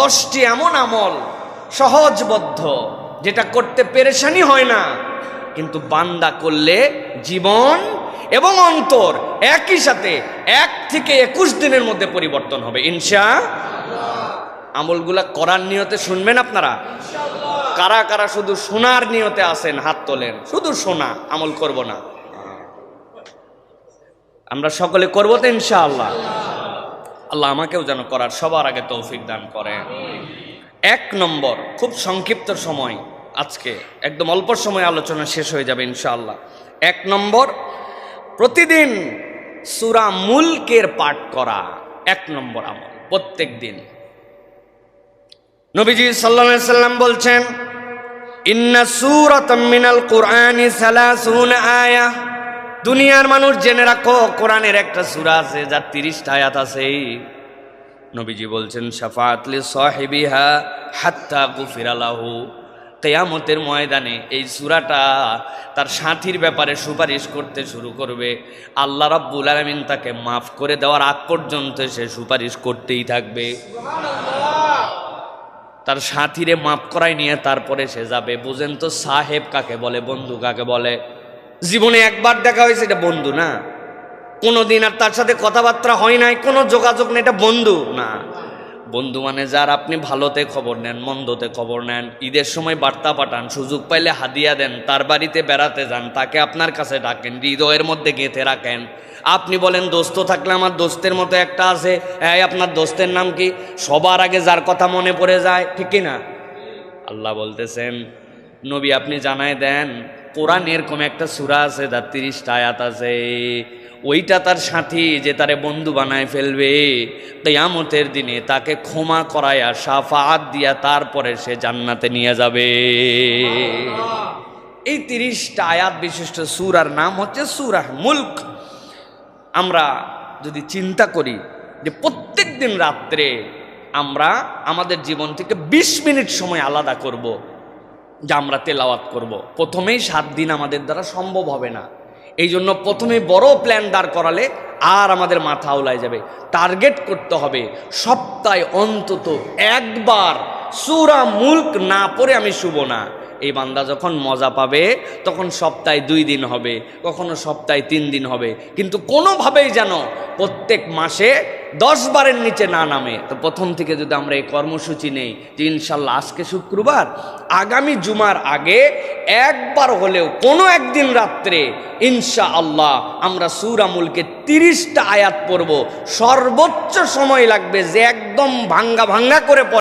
দশটি এমন আমল সহজবদ্ধ যেটা করতে পেরেশানি হয় না কিন্তু বান্দা করলে জীবন এবং অন্তর একই সাথে এক থেকে একুশ দিনের মধ্যে পরিবর্তন হবে। ইনশা আমলগুলা করার নিয়তে শুনবেন আপনারা? কারা কারা শুধু শোনার নিয়তে আসেন হাত তোলেন? শুধু শোনা আমল করব না। আমরা সকলে করব তো ইনশাআল্লাহ? আল্লাহ আমাকেও যেন করার সবার আগে তৌফিক দান করেন। এক নম্বর, খুব সংক্ষিপ্ত সময় আজকে, একদম অল্প সময় আলোচনা শেষ হয়ে যাবে ইনশাআল্লাহ। এক নম্বর, প্রতিদিন সুরা মুলকের পাঠ করা এক নম্বর আমল, প্রত্যেক দিন। নবীজি সাল্লাল্লাহু সাল্লাম বলছেন, ইন্না সুরাত মিনাল কুরআনি আয়া। দুনিয়ার মানুষ জেনে রাখো কোরআনের একটা সূরা আছে যার 30টা আয়াত আছে। নবীজি বলছেন শাফাআতলি সাহিবিহা হাত্তা গুফিরা লাহু। কেয়ামতের ময়দানে এই সূরাটা তার সাথীর ব্যাপারে সুপারিশ করতে শুরু করবে। আল্লাহ রাব্বুল আলামিন তাকে মাফ করে দেওয়ার আগ পর্যন্ত সে সুপারিশ করতেই থাকবে। তার সাথীরে মাফ করাই নিয়ে তারপরে সে যাবে। বুঝেন তো সাহেব কাকে বলে বন্ধু কাকে বলে? জীবনে একবার দেখা হয়েছে, এটা বন্ধু না। কোনোদিন আর তার সাথে কথাবার্তা হয় নাই, কোনো যোগাযোগ নেই, এটা বন্ধু না। বন্ধু মানে যার আপনি ভালোতে খবর নেন, মন্দতে খবর নেন, ঈদের সময় বার্তা পাঠান, সুযোগ পাইলে হাদিয়া দেন, তার বাড়িতে বেড়াতে যান, তাকে আপনার কাছে ডাকেন, হৃদয়ের মধ্যে গেঁথে রাখেন। আপনি বলেন, দোস্ত থাকলে আমার দোস্তের মতো একটা আছে, এই আপনার দোস্তের নাম কি? সবার আগে যার কথা মনে পড়ে যায়, ঠিক না? আল্লাহ বলতেছেন, নবী আপনি জানায় দেন কোরআন এরকম একটা সুরা আছে যার তিরিশটা আয়াত আছে। ওইটা তার সাথী যে তারে বন্ধু বানায় ফেলবে। কেয়ামতের দিনে তাকে ক্ষমা করায়া সাফাত দিয়া তারপরে সে জান্নাতে নিয়ে যাবে। এই তিরিশটা আয়াত বিশিষ্ট সুরার নাম হচ্ছে সুরাহ মুল্ক। আমরা যদি চিন্তা করি যে প্রত্যেক দিন রাত্রে আমরা আমাদের জীবন থেকে ২০ মিনিট সময় আলাদা করব। যে আমরা তেলাওয়াত করব। প্রথমেই সাত দিন আমাদের দ্বারা সম্ভব হবে না। এই জন্য প্রথমে বড় প্ল্যান দাঁড় করালে আর আমাদের মাথা উলায় যাবে। টার্গেট করতে হবে সপ্তাহে অন্তত একবার। সুরা মুল্ক না পড়ে আমি শুভ না। এই বান্দা যখন মজা পাবে, তখন সপ্তাহে দুই দিন হবে, কখনো সপ্তাহে তিন দিন হবে। কিন্তু কোনোভাবেই যেন প্রত্যেক মাসে দশ বারের নিচে না নামে। তো প্রথম থেকে যদি আমরা এই কর্মসূচি নেই যে ইনশাল্লাহ আজকে শুক্রবার, আগামী জুমার আগে একবার হলেও কোনো একদিন রাত্রে ইনশা আল্লাহ আমরা সুরামুলকে তিরিশটা আয়াত পড়ব। সর্বোচ্চ সময় লাগবে যে একদম ভাঙ্গা ভাঙ্গা করে